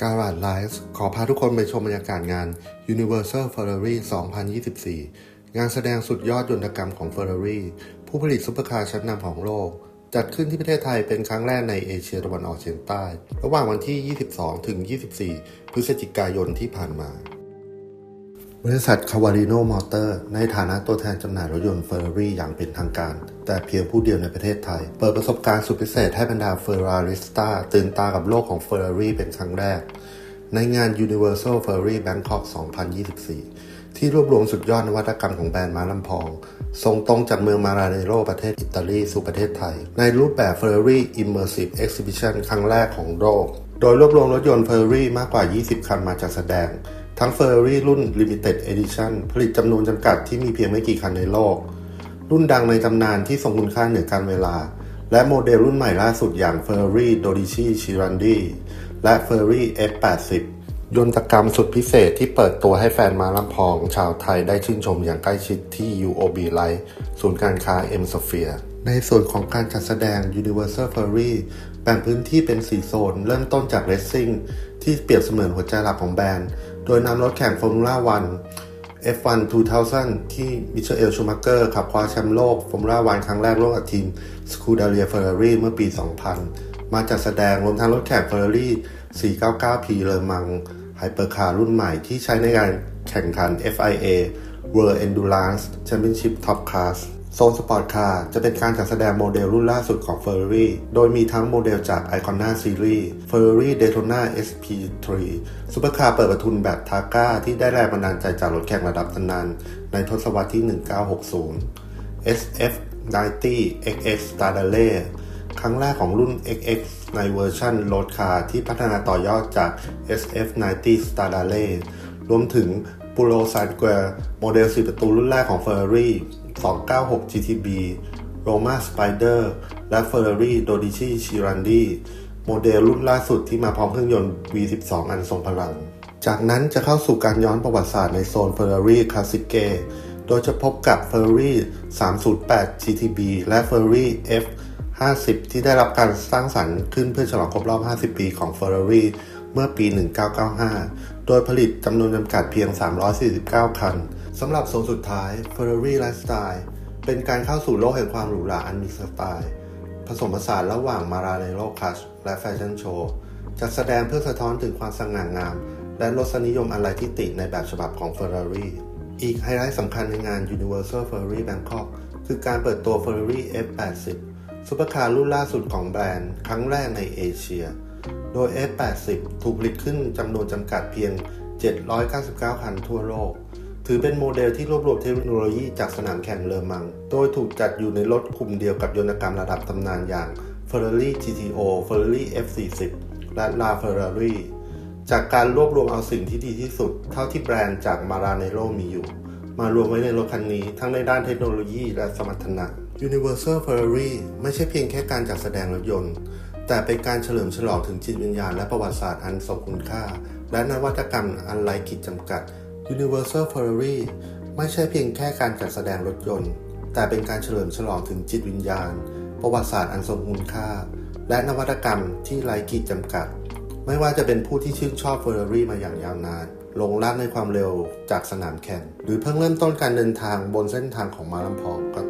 การาดไลฟ์ขอพาทุกคนไปชมบรรยากาศงาน Universal Ferrari 2024 งานแสดงสุดยอดยนตกรรมของ Ferrari ผู้ผลิตซุปเปอร์คาร์ชั้นนำของโลก จัดขึ้นที่ประเทศไทยเป็นครั้งแรกในเอเชียตะวันออกเฉียงใต้ ระหว่างวันที่ 22 ถึง 24 พฤศจิกายนที่ผ่านมา บริษัทคาวาริโนมอเตอร์ในฐานะตัวแทนจำหน่ายรถยนต์เฟอร์รารี่อย่างเป็นทางการ แต่เพียงผู้เดียวในประเทศไทย เปิดประสบการณ์สุดพิเศษให้บรรดาเฟอร์ราริสต้าตื่นตากับโลกของเฟอร์รารี่เป็นครั้งแรก ในงาน Universal Ferrari Bangkok 2024 ที่รวบรวมสุดยอดนวัตกรรมของแบรนด์มาลำพองส่งตรงจากเมืองมาราเนโรประเทศอิตาลีสู่ประเทศไทย ในรูปแบบ Ferrari Immersive Exhibition ครั้งแรกของโลก โดยรวบรวมรถยนต์ Ferrari มากกว่า 20 คันมาจัดแสดง ทั้ง Ferrari รุ่น Limited Edition ผลิตจำนวนจำกัดที่มีเพียงไม่กี่คันในโลก รุ่นดังในตำนานที่ทรงคุณค่าเหนือการเวลา และโมเดลรุ่นใหม่ล่าสุดอย่าง Ferrari Dodici Chirandi และ Ferrari F80 ยนตกรรมสุดพิเศษที่เปิดตัวให้แฟนมาลำพองชาวไทยได้ชื่นชมอย่างใกล้ชิดที่ UOB Light ศูนย์การค้า M Sphere ในส่วนของการจัดแสดง Universal Ferrari แบ่งพื้นที่เป็น 4 โซน เริ่มต้นจาก Racing ที่เปรียบเสมือนหัวใจหลักของแบรนด์ โดยนำรถแข่ง Formula 1 F1 2000 ที่มิเชลเอลชูมักเกอร์ขับคว้าแชมป์โลกฟอร์มูล่าวันครั้งแรกร่วมกับทีมสคูดาเรียเฟอร์รารี่เมื่อปี 2000 มาจัดแสดงรวมทั้งรถแข่งเฟอร์รารี่ 499P เลอมังไฮเปอร์คาร์รุ่นใหม่ที่ใช้ในการแข่งขัน FIA World Endurance Championship Top Class โซนสปอร์ตคาร์จะเป็นการจัดแสดงโมเดลรุ่นล่าสุดของ Ferrari โดยมีทั้งโมเดลจาก Icona Series Ferrari Daytona SP3 ซุปเปอร์คาร์เปิดประทุนแบบทาก้าที่ได้แรงบันดาลใจจากรถแข่งระดับตำนานในทศวรรษที่ 1960 SF90 XX Stradale ครั้งแรกของรุ่น XX ในเวอร์ชันรถคาร์ที่พัฒนาต่อยอดจาก SF90 Stradale รวมถึง p u l o s i d e Square โมเดล4ประตูรุ่นแรกของ Ferrari 296 GTB Roma Spider และ Ferrari Dodici Chirandi โมเดลรุ่นล่าสุดที่มาพร้อมเครื่องยนต์ V12 อันทรงพลัง จากนั้นจะเข้าสู่การย้อนประวัติศาสตร์ในโซน Ferrari Classique โดยจะพบกับ Ferrari 308 GTB และ Ferrari F 50 ที่ได้รับการสร้างสรรค์ขึ้นเพื่อฉลองครบรอบ 50 ปีของ Ferrari เมื่อปี 1995 โดยผลิตจำนวนจำกัดเพียง 349 คัน สำหรับโซนสุดท้าย Ferrari Lifestyle เป็นการเข้าสู่โลกแห่งความหรูหราอันมีสไตล์ ผสมผสานระหว่างมาราเนโรคัชและแฟชั่นโชว์จัดแสดงเพื่อสะท้อนถึงความสง่างาม และรสนิยมอะไรที่ติในแบบฉบับของ Ferrari อีกไฮไลท์สำคัญในงาน Universal Ferrari Bangkok คือการเปิดตัว Ferrari F80 ซุปเปอร์คาร์รุ่นล่าสุดของแบรนด์ ครั้งแรกในเอเชีย โดย F80 ถูกผลิตขึ้นจำนวนจำกัดเพียง 799 คันทั่วโลก ถือเป็นโมเดลที่รวบรวมเทคโนโลยีจากสนามแข่งเลอมัง โดยถูกจัดอยู่ในรถกลุ่มเดียวกับยนตกรรมระดับตำนานอย่าง Ferrari GTO Ferrari F40 และ La Ferrari จากการรวบรวมเอาสิ่งที่ดีที่สุด เท่าที่แบรนด์จากมาราเนโรมีอยู่ มารวมไว้ในรถคันนี้ทั้งในด้านเทคโนโลยีและสมรรถนะ Universal Ferrari ไม่ใช่เพียงแค่การจัดแสดงรถยนต์ แต่เป็นการเฉลิมฉลองถึงจิตวิญญาณและประวัติศาสตร์อันทรงคุณค่า และนวัตกรรมอันไร้ขีดจำกัด Universal Ferrari ไม่ใช่เพียงแค่การจัดแสดงรถยนต์ แต่เป็นการเฉลิมฉลองถึงจิตวิญญาณ ประวัติศาสตร์อันทรงคุณค่า และนวัตกรรมที่ไร้ขีดจำกัด ไม่ว่าจะเป็นผู้ที่ชื่นชอบ Ferrari มาอย่างยาวนานลงรักในความเร็วจากสนามแข่ง หรือเพิ่งเริ่มต้นการเดินทางบนเส้นทางของมาลำพองก็